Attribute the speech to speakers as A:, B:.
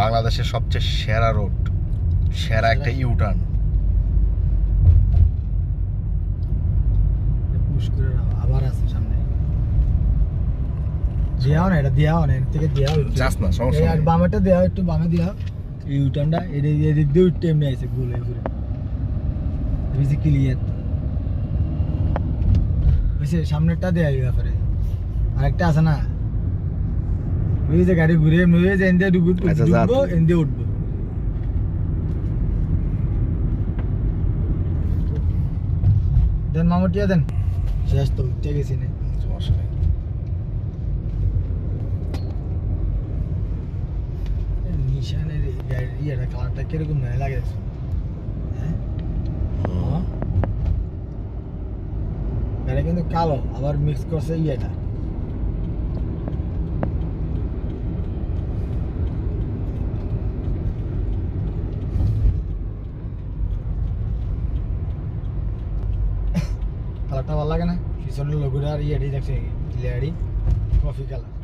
A: বাংলাদেশের সবচেয়ে সেরা রোড সেরা একটা ইউটার্ন
B: আবার আছে সামনে। দেওয়া না এটা দেওয়া না এর থেকে দেওয়া
A: যাস না সমস্যা
B: আর বামেটা দেওয়া একটু বামে দেওয়া। ইউটার্নটা এদিক এদিক দিয়ে উঠতে এমনি আছে হয়ে ঘুরে বেশি ক্লিয়ার ওইসে সামনেরটা এই ব্যাপারে। আরেকটা আছে না? ওই যে গাড়ি ঘুরে এমনি হয়ে
A: আচ্ছা,
B: উঠবো। দেন মামুটিয়া দেন। শেষ তো উঠতে গেছি না।
A: সমস্যা নেই
B: নিশানের এই ইয়েটা কালারটা কীরকম নয় লাগে? হ্যাঁ। এটা কিন্তু কালো আবার মিক্স করছে ইয়েটা। কালারটা ভালো লাগে না পিছনের লোগোটা আর ইয়েটি দেখছে ক্লিয়ারি কফি কালার